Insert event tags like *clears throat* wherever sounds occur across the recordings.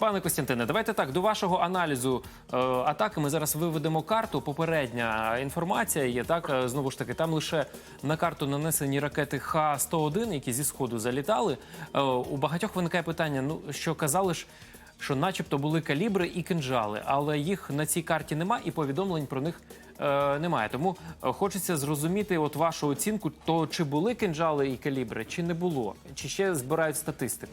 Пане Костянтине, давайте так до вашого аналізу е, атаки. Ми зараз виведемо карту. Попередня інформація є так. е, Знову ж таки, там лише на карту нанесені ракети Х-101, які зі сходу залітали. Е, у багатьох виникає питання: ну що казали ж. Що, начебто, були калібри і кинжали, але їх на цій карті немає, і повідомлень про них е, немає. Тому е, хочеться зрозуміти, от вашу оцінку, то чи були кинжали і калібри, чи не було, чи ще збирають статистику.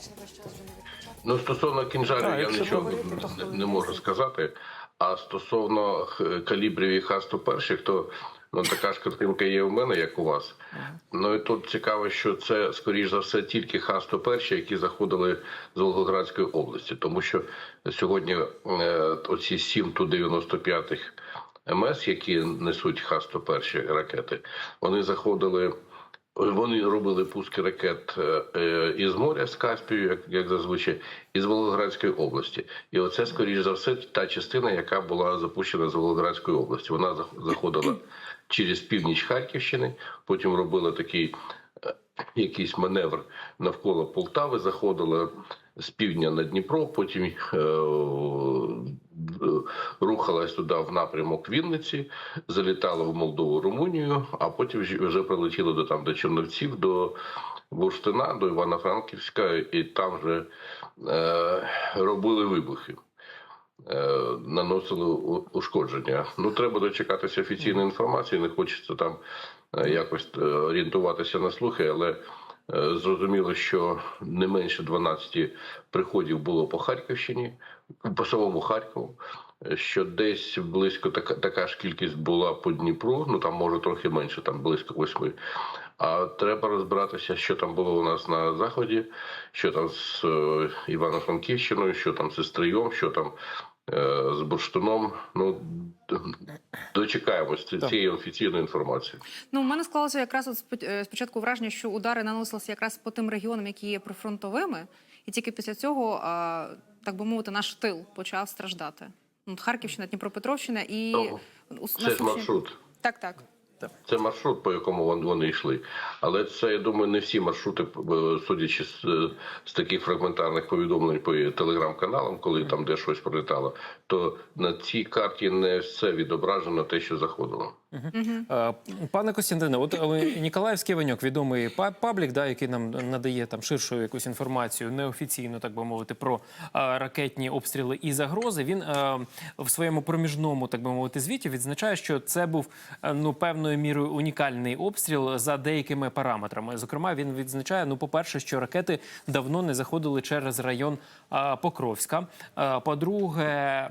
Ну, стосовно кінжалів, я нічого говорити, не, не можу сказати. А стосовно калібрів і Х-101, то ну, така ж картинка є у мене, як у вас. Ну і тут цікаво, що це, скоріш за все, тільки Х-101, які заходили з Волгоградської області. Тому що сьогодні е, оці 7 Ту-95 МС, які несуть Х-101 ракети, вони заходили. Вони робили пуски ракет е, е, із моря з Каспію, як, як зазвичай, із Волгоградської області. І оце, скоріш за все, та частина, яка була запущена з Волгоградської області. Вона зах- заходила через північ Харківщини, потім робила такий е, якийсь маневр навколо Полтави, заходила з півдня на Дніпро, потім рухалась туди в напрямок Вінниці, залітала в Молдову, Румунію, а потім вже прилетіла до там до Черновців, до Бурштина, до Івано-Франківська, і там вже е, робили вибухи. е, Наносили ушкодження. Ну треба дочекатися офіційної інформації. Не хочеться там е, якось е, орієнтуватися на слухи, але е, зрозуміло, що не менше 12 приходів було по Харківщині, по самому Харкову. Що десь близько така, така ж кількість була по Дніпру, ну там може трохи менше, там близько восьми. А треба розбиратися, що там було у нас на заході, що там з е, Івано-Франківщиною, що там з Стрийом, що там е, з Бурштином. Ну дочекаємось Так. цієї офіційної інформації. Ну, у мене склалося якраз от е, спочатку враження, що удари наносилися якраз по тим регіонам, які є прифронтовими, і тільки після цього, а, так би мовити, наш тил почав страждати. Ну, от Харківщина, Дніпропетровщина і Ну, Це ж маршрут. Так, так. Це маршрут, по якому вон- вони йшли. Але це, я думаю, не всі маршрути, е, судячи з, е, з таких фрагментарних повідомлень по телеграм-каналам, коли там де щось пролітало, то на цій карті не все відображено те, що заходило. Е, Пане Костянтине, от Ніколаївський Ваньок, відомий па- паблік, да, який нам надає там ширшу якусь інформацію, неофіційно, так би мовити, про е, ракетні обстріли і загрози. Він е, в своєму проміжному, так би мовити, звіті відзначає, що це був ну певною мірою унікальний обстріл за деякими параметрами. Зокрема, він відзначає: ну, по-перше, що ракети давно не заходили через район Покровська. По-друге,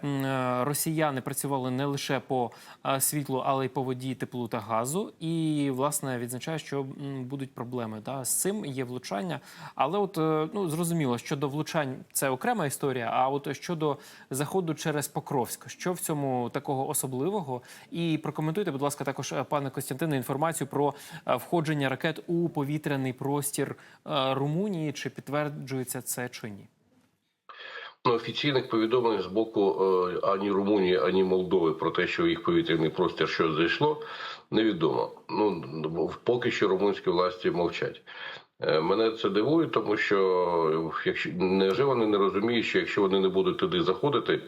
росіяни працювали не лише по е, світлу, але й по воді, теплу та газу. І власне відзначає, що будуть проблеми. Да? З цим є влучання. Але от е, ну зрозуміло, щодо влучань це окрема історія. А от щодо заходу через Покровськ, що в цьому такого особливого? І прокоментуйте, будь ласка, також е, пане Костянтине, інформацію про е, входження ракет у повітряний простір е, Румунії. Чи підтверджується це чи ні? Ну, офіційних повідомлень з боку е, ані Румунії, ані Молдови про те, що в їх повітряний простір що зайшло, невідомо. Ну поки що румунські власті мовчать. Е, Мене це дивує, тому що якщо невже вони не розуміють, що якщо вони не будуть туди заходити,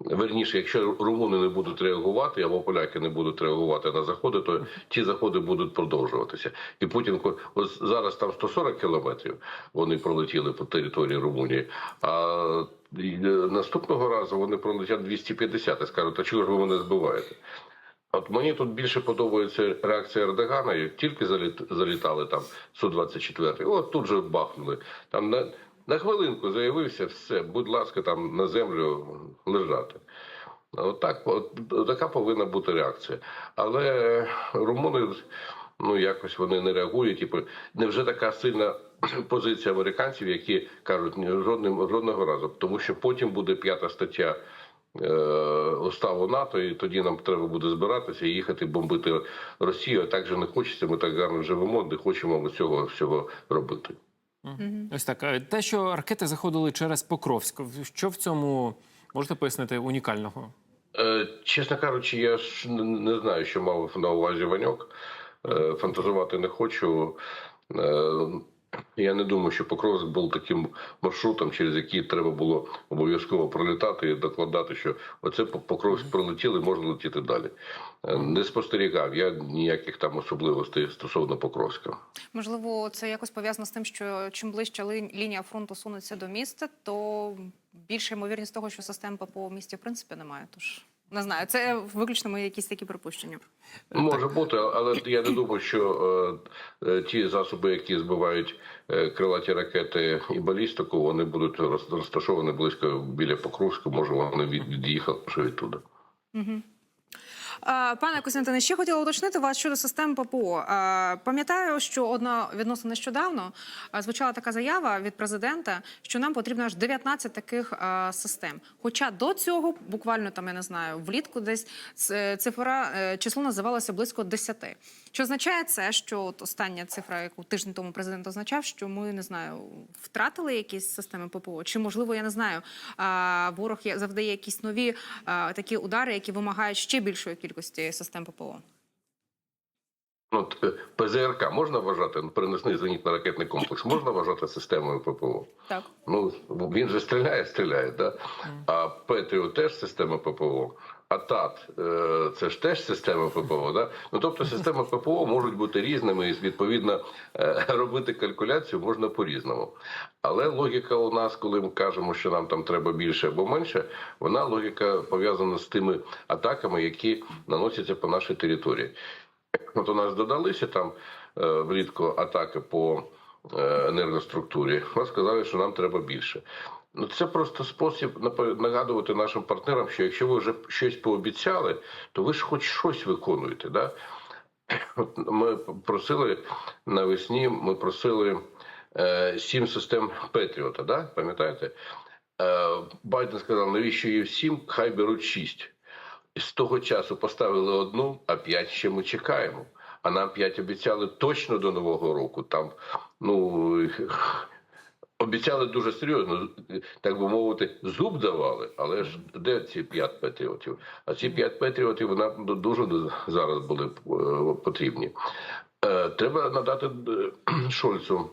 верніше, якщо румуни не будуть реагувати, або поляки не будуть реагувати на заходи, то ті заходи будуть продовжуватися. І Путін ось зараз там 140 кілометрів вони пролетіли по території Румунії. А е, наступного разу вони пролетять 250 і скажуть, а чого ж ви мене збиваєте? От мені тут більше подобається реакція Ердогана, як тільки заліт, залітали там Су-24, от тут же бахнули. Там на, хвилинку заявився, все, будь ласка, там на землю лежати. От так, от, така повинна бути реакція. Але румуни, ну якось вони не реагують. Типу, невже така сильна *clears throat* позиція американців, які кажуть, жодним жодного разу, тому що потім буде п'ята стаття е, уставу НАТО, і тоді нам треба буде збиратися і їхати бомбити Росію. А так же не хочеться. Ми так гарно живемо, не хочемо цього всього робити. Ось так. Е, Те, що ракети заходили через Покровськ, що в цьому можете пояснити унікального? Е, Чесно кажучи, я ж не знаю, що мав на увазі Ваньок. Е, Фантазувати не хочу. Я не думаю, що Покровськ був таким маршрутом, через який треба було обов'язково пролітати і докладати, що оце по- Покровськ пролетіли, можна летіти далі. Е, Не спостерігав я ніяких там особливостей стосовно Покровська. Можливо, це якось пов'язано з тим, що чим ближче лінія фронту сунеться до міста, то більша ймовірність того, що систем ППО в місті в принципі немає. Тож не знаю, це виключно мої якісь такі припущення. Може бути, але я не думаю, що е, е, ті засоби, які збивають е, крилаті ракети і балістику, вони будуть розташовані близько біля Покровська. Може, вони від, від'їхали вже відтуди. А, Пане Костянтине, ще хотіла уточнити вас щодо систем ППО. Пам'ятаю, що одна відносно нещодавно звучала така заява від президента, що нам потрібно аж 19 таких систем. Хоча до цього, буквально там я не знаю, влітку десь цифра е, число називалося близько 10. Чи означає це, що от остання цифра, яку тиждень тому президент означав, що ми не знаю, втратили якісь системи ППО? Чи можливо, я не знаю, ворог завдає якісь нові такі удари, які вимагають ще більшої кількості систем ППО? Ну, от, е, ПЗРК можна вважати, ну, переносний зенітно-ракетний комплекс, можна вважати системою ППО? Так. Ну, він же стріляє, стріляє, да? А Петріо теж система ППО. А ТАТ е, це ж теж система ППО, да? Ну тобто системи ППО можуть бути різними, і відповідно е, робити калькуляцію можна по-різному. Але логіка у нас, коли ми кажемо, що нам там треба більше або менше, вона логіка пов'язана з тими атаками, які наносяться по нашій території. От у нас додалися там е, влітку атаки по енергоструктурі. Ми сказали, що нам треба більше. Ну це просто спосіб нагадувати нашим партнерам, що якщо ви вже щось пообіцяли, то ви ж хоч щось виконуєте. Да? *clears throat* От ми просили навесні, ми просили е, сім систем Петріота, да? пам'ятаєте? Е, Байден сказав, навіщо їх сім, хай беруть шість. З того часу поставили одну, а п'ять ще ми чекаємо. А нам п'ять обіцяли точно до Нового року. Там, ну, обіцяли дуже серйозно, так би мовити, зуб давали. Але ж де ці п'ять патріотів? А ці п'ять патріотів нам дуже зараз були е, потрібні. Е, Треба надати е, *clears throat* Шольцу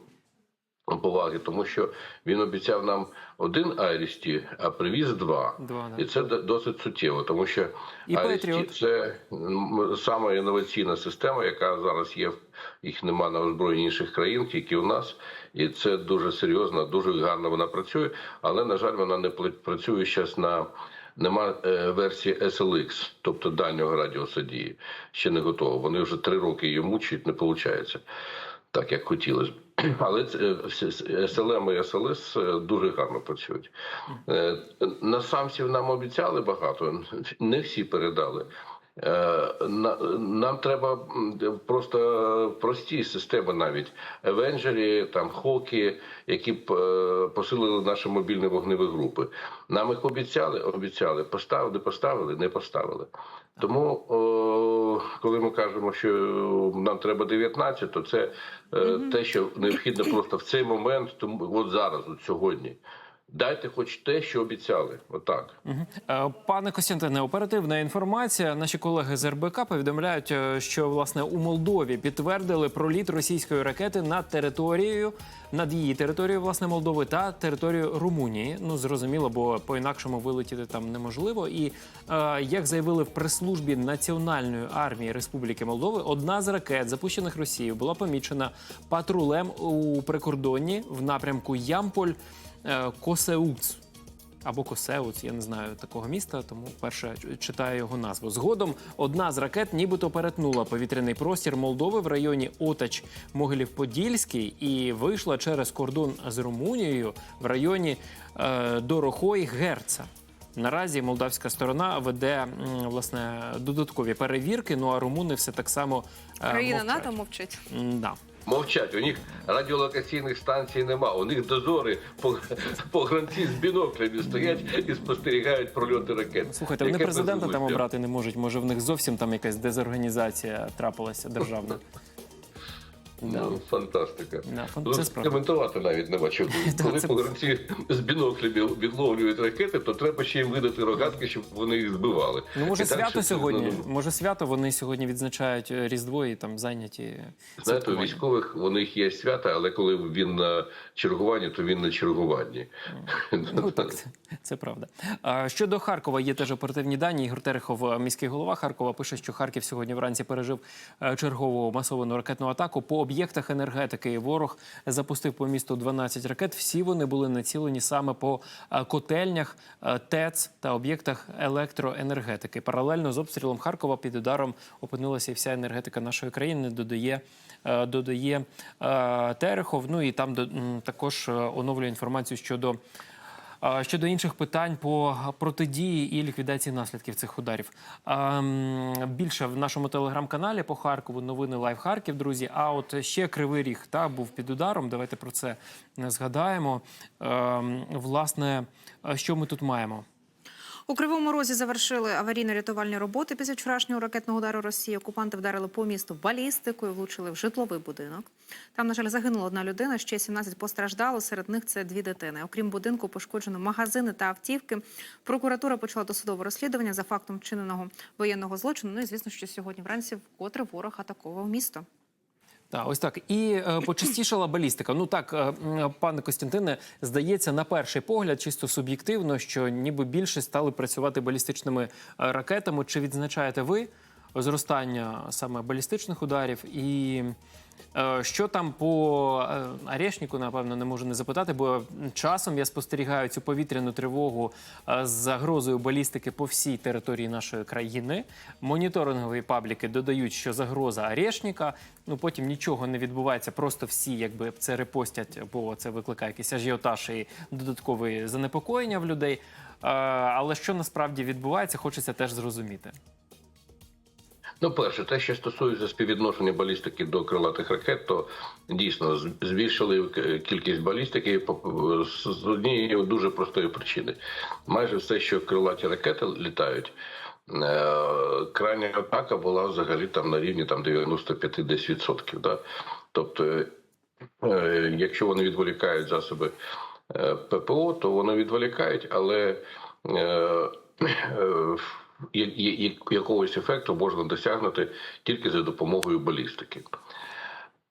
поваги, тому що він обіцяв нам один Айрісті, а привіз два. Два, да. І це досить суттєво, тому що І Айрісті це м, сама інноваційна система, яка зараз є. Їх нема на озброєнні інших країн, тільки у нас. І це дуже серйозно, дуже гарно вона працює. Але на жаль, вона не працює зараз на. Нема е, версії SLX, тобто дальнього радіуса дії. Ще не готово. Вони вже три роки її мучають, не виходить так, як хотілося б. *clears throat* Але це, е, СЛМ і СЛС е, дуже гарно працюють. Е, Насамсів нам обіцяли багато, не всі передали. Е, на- Нам треба просто прості системи навіть Евенджері, там Хокі, які б е, посилили наші мобільні вогневі групи. Нам їх обіцяли, обіцяли, поставили, поставили, не поставили. Тому, о, коли ми кажемо, що нам треба 19, то це е, те, що необхідно просто в цей момент, тому от зараз, от сьогодні. Дайте хоч те, що обіцяли. Отак. Е, Пане Костянтине, оперативна інформація. Наші колеги з РБК повідомляють, е, що власне у Молдові підтвердили проліт російської ракети над територією, над її територією, власне, Молдови та територією Румунії. Ну зрозуміло, бо по-інакшому вилетіти там неможливо. І е, як заявили в прес-службі Національної армії Республіки Молдови, одна з ракет, запущених Росією, була помічена патрулем у прикордонні в напрямку Ямполь Косеуц або Косеуц, я не знаю такого міста, тому перше читаю його назву. Згодом одна з ракет нібито перетнула повітряний простір Молдови в районі Отач Могилів-Подільський і вийшла через кордон з Румунією в районі е, Дорохой Герца. Наразі молдавська сторона веде власне додаткові перевірки. Ну а румуни все так само е, Країна мовчать. НАТО мовчить. Да. Мовчать, у них радіолокаційних станцій нема. У них дозори по, погранці з біноклями стоять і спостерігають прольоти ракет. Слухайте, вони Яке президента там обрати не можуть. Може, в них зовсім там якась дезорганізація трапилася державна. *laughs* Ну, фантастика. Да, фан- Тут це справді. коментувати навіть нема чого. *laughs* Коли це- погранці з біноклів відловлюють ракети, то треба ще їм видати рогатки, щоб вони їх збивали. Ну, може, І свято це сьогодні. не- Може, свято вони сьогодні відзначають е, Різдво і там зайняті. Знаєте, у військових у них є свята, але коли він на чергуванні, то він на чергуванні. Ну так, це, це правда. Щодо Харкова, є теж оперативні дані. Ігор Терехов, е, міський голова Харкова, пише, що Харків сьогодні вранці пережив е, чергову масовану ракетну атаку по об'єктах енергетики. Ворог запустив по місту 12 ракет. Всі вони були націлені саме по е, котельнях, е, ТЕЦ та об'єктах електроенергетики. Паралельно з обстрілом Харкова під ударом опинилася і вся енергетика нашої країни. Додає е, додає Терехов. Ну і там також оновлює інформацію щодо. Щодо інших питань по протидії і ліквідації наслідків цих ударів. Більше в нашому телеграм-каналі по Харкову новини Лайв Харків, друзі. А от ще Кривий Ріг та був під ударом. Давайте про це згадаємо. Ем, Власне, е, що ми тут маємо? У Кривому Розі завершили аварійно-рятувальні роботи після вчорашнього ракетного удару Росії. Окупанти вдарили по місту балістикою, влучили в житловий будинок. Там, на жаль, загинула одна людина, ще 17 постраждало. Серед них це дві дитини. Окрім будинку, пошкоджено магазини та автівки. Прокуратура почала досудове розслідування за фактом вчиненого воєнного злочину. Ну і звісно, що сьогодні вранці вкотре ворог атакував місто. Так, ось так. І е, почастішала балістика. Ну так, е, пане Костянтине, здається, на перший погляд, чисто суб'єктивно, що ніби більше стали працювати балістичними е, ракетами. Чи відзначаєте ви зростання саме балістичних ударів? І е, що там по е, Арешніку, напевно, не можу не запитати, бо часом я спостерігаю цю повітряну тривогу е, з загрозою балістики по всій території нашої країни. Моніторингові пабліки додають, що загроза Арешніка. Ну потім нічого не відбувається, просто всі якби це репостять, бо це викликає якийсь ажіотаж і додаткове занепокоєння в людей. Е, Але що насправді відбувається, хочеться теж зрозуміти. Ну, перше, те, що стосується співвідношення балістики до крилатих ракет, то дійсно збільшили кількість балістики з однієї дуже простої причини. Майже все, що крилаті ракети літають. е, Крайня атака була взагалі там на рівні там 95-10%. Да? Тобто, е, якщо вони відволікають засоби е, ППО, то вони відволікають, але якогось ефекту можна досягнути тільки за допомогою балістики.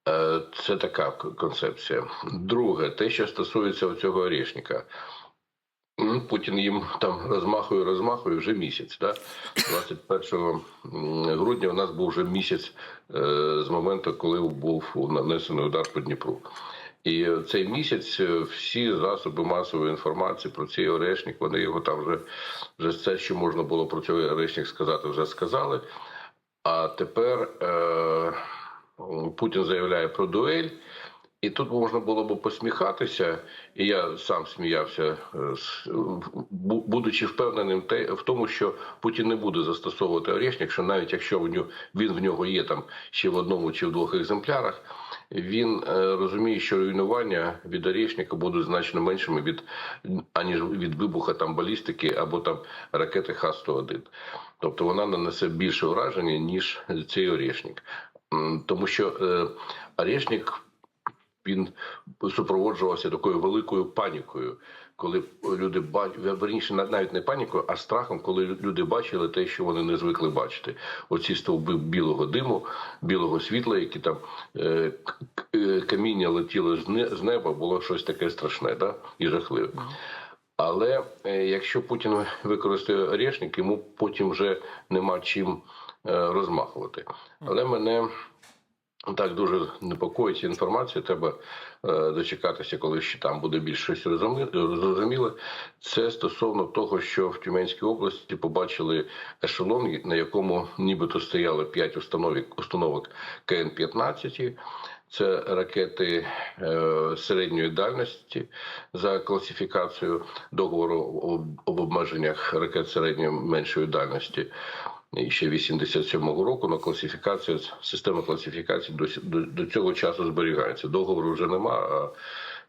Е, Це така концепція. Друге, те, що стосується цього орешника. М, Путін їм там розмахує, розмахує вже місяць. Да? 21 грудня у нас був вже місяць е, з моменту, коли був нанесений удар по Дніпру. І цей місяць е, всі засоби масової інформації про цей орешник, вони його там вже, вже все, що можна було про цей орешник сказати, вже сказали. А тепер е, Путін заявляє про дуель. І тут можна було б посміхатися, і я сам сміявся, е, будучи впевненим в тому, що Путін не буде застосовувати орешник, що навіть якщо він в нього є там ще в одному чи в двох екземплярах, він е, розуміє, що руйнування від орішника будуть значно меншими від аніж від вибуха там балістики або там ракети Х-101. Тобто вона нанесе більше враження, ніж цей орішник, Тому що орішник він супроводжувався такою великою панікою, коли люди бачили, верніше навіть не панікою, а страхом, коли люди бачили те, що вони не звикли бачити. Оці стовби білого диму, білого світла, які там е, е, каміння летіло з неба, було щось таке страшне, да? і жахливе. Але е, якщо Путін використає орешник, йому потім вже нема чим розмахувати. Але мене так дуже непокоїть інформація. Треба е, дочекатися, коли ще там буде більш щось розумі- зрозуміле. Це стосовно того, що в Тюменській області побачили ешелон, на якому нібито стояли 5 установок, установок КН-15. Це ракети е, середньої дальності за класифікацією договору об обмеженнях ракет середньої меншої дальності. Ще 87-го року на класифікацію система класифікації до, до, до цього часу зберігається. Договору вже нема, а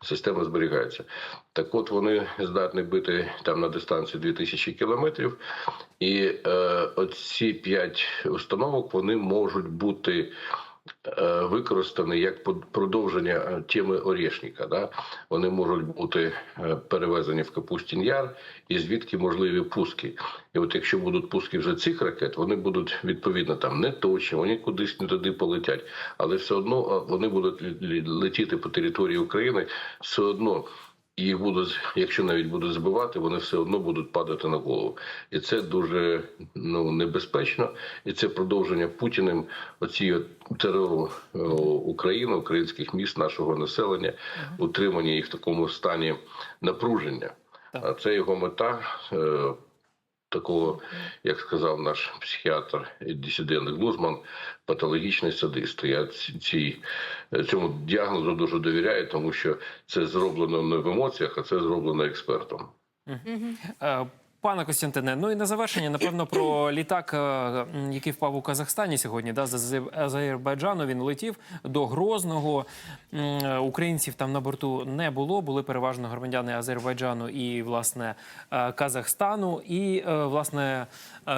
система зберігається. Так от вони здатні бити там на дистанції 2000 кілометрів, і е, оці п'ять установок вони можуть бути використаний як продовження е, теми Орєшніка. Да? Вони можуть бути е, перевезені в Капустін Яр, і звідки можливі пуски. І от якщо будуть пуски вже цих ракет, вони будуть відповідно там не точні, вони кудись не туди полетять, але все одно е, вони будуть летіти по території України, все одно. Їх будуть, якщо навіть будуть збивати, вони все одно будуть падати на голову, і це дуже ну небезпечно. І це продовження Путіним оці терору е, України, українських міст, нашого населення, утримання їх в такому стані напруження. А це його мета. Е, Такого, як сказав наш психіатр і дисидент Глузман, патологічний садист. Я ці- цій, цьому діагнозу дуже довіряю, тому що це зроблено не в емоціях, а це зроблено експертом. Е, Пане Костянтине, ну і на завершення, напевно, про літак, е, який впав у Казахстані сьогодні, да, з Азербайджану. Він летів до Грозного. Е, Українців там на борту не було. Були переважно громадяни Азербайджану і власне е, Казахстану. І власне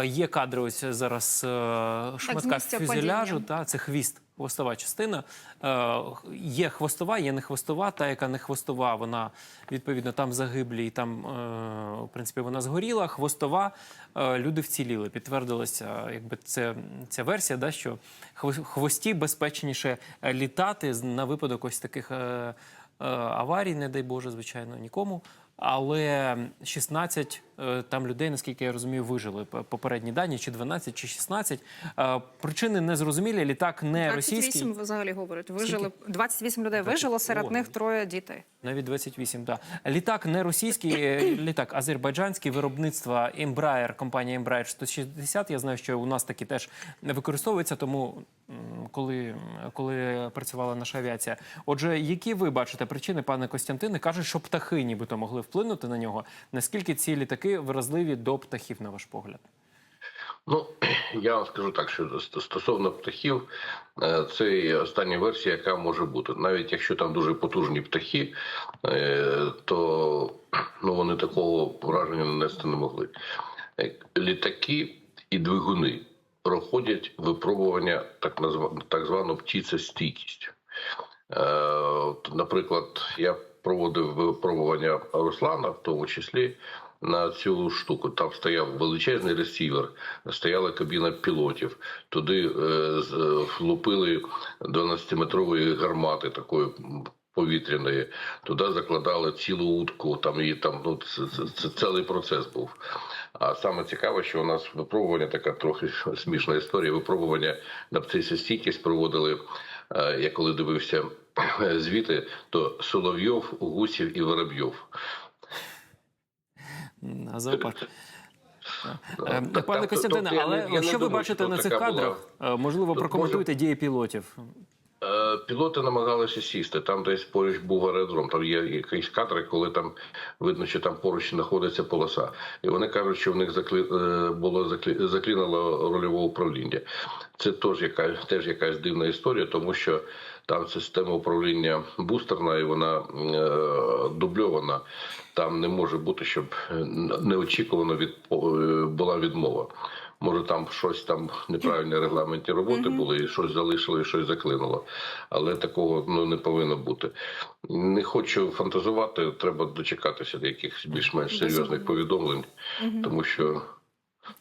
є кадри. Ось зараз шматка фюзеляжу. Та це хвіст. Хвостова частина Е, є хвостова, є не хвостова. Та, яка не хвостова, вона відповідно там загиблі, і там е, в принципі вона згоріла. Хвостова е, люди вціліли. Підтвердилася, якби це ця версія, да, що хвості безпечніше літати на випадок ось таких е, е, аварій, не дай Боже, звичайно, нікому. Але 16 е, там людей, наскільки я розумію, вижили попередні дані, чи 12, чи 16. Е, Причини незрозумілі. Літак не російський. 28 взагалі говорять. Вижили 28 людей вижило, серед О, них троє дітей. Навіть 28, так. Да. Літак не російський, е, літак азербайджанський, виробництва Embraer, компанія Embraer 160. Я знаю, що у нас такі теж не використовуються, тому коли, коли працювала наша авіація. Отже, які ви бачите причини, пане Костянтине? Кажуть, що птахи нібито могли вплинути на нього. Наскільки ці літаки вразливі до птахів, на ваш погляд? Ну я вам скажу так, що стосовно птахів, е, це остання версія, яка може бути. Навіть якщо там дуже потужні птахи, е, то ну вони такого враження нанести не могли. Е, Літаки і двигуни проходять випробування так назва так звану птіцестійкість. Наприклад, я проводив випробування Руслана, в тому числі на цю штуку. Там стояв величезний ресівер, стояла кабіна пілотів. Туди е, е, влупили 12-метрової гармати такої. Повітряної туди закладали цілу утку. Там і там ну це, це, це цілий процес був. А саме цікаве, що у нас випробування така трохи *laughs* смішна історія. Випробування на птицестійкість проводили. е, Я коли дивився *clears throat* звіти, то Соловйов, Гусів і Воробйов. На зоопарк. *laughs* Е, Пане там, Костянтине, тобто, але що ви бачите на цих кадрах? Е, Можливо, Тут прокоментуйте дії пілотів. Е, Пілоти намагалися сісти. Там десь поруч був аеродром. Там є якісь кадри, коли там видно, що там поруч знаходиться полоса. І вони кажуть, що в них заклі... було заклі... заклінило рольове управління. Це теж якась теж якась дивна історія, тому що там система управління бустерна і вона е, дубльована. Там не може бути, щоб неочікувано від е, була відмова. Може, там щось там неправильні регламентні роботи були, і щось залишили, і щось заклинуло. Але такого ну не повинно бути. Не хочу фантазувати, треба дочекатися до якихось більш-менш серйозних повідомлень, тому що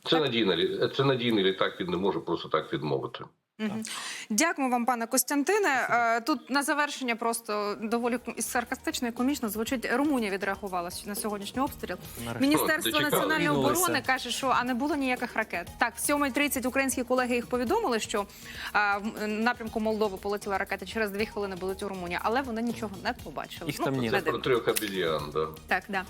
це надійний, лі- це надійний літак, він не може просто так відмовити. Мгм. Дякую вам, пане Костянтине. Е, Тут на завершення просто доволі саркастично і комічно звучить. Румунія відреагувала на сьогоднішній обстріл. Міністерство національної оборони каже, що а не було ніяких ракет. Так, в 7.30 українські колеги їх повідомили, що а, в напрямку Молдови полетіла ракета. Через дві хвилини будуть у Румунії, але вони нічого не побачили. Їх там ні. Це про трьох обіз'ян, да. Так, да.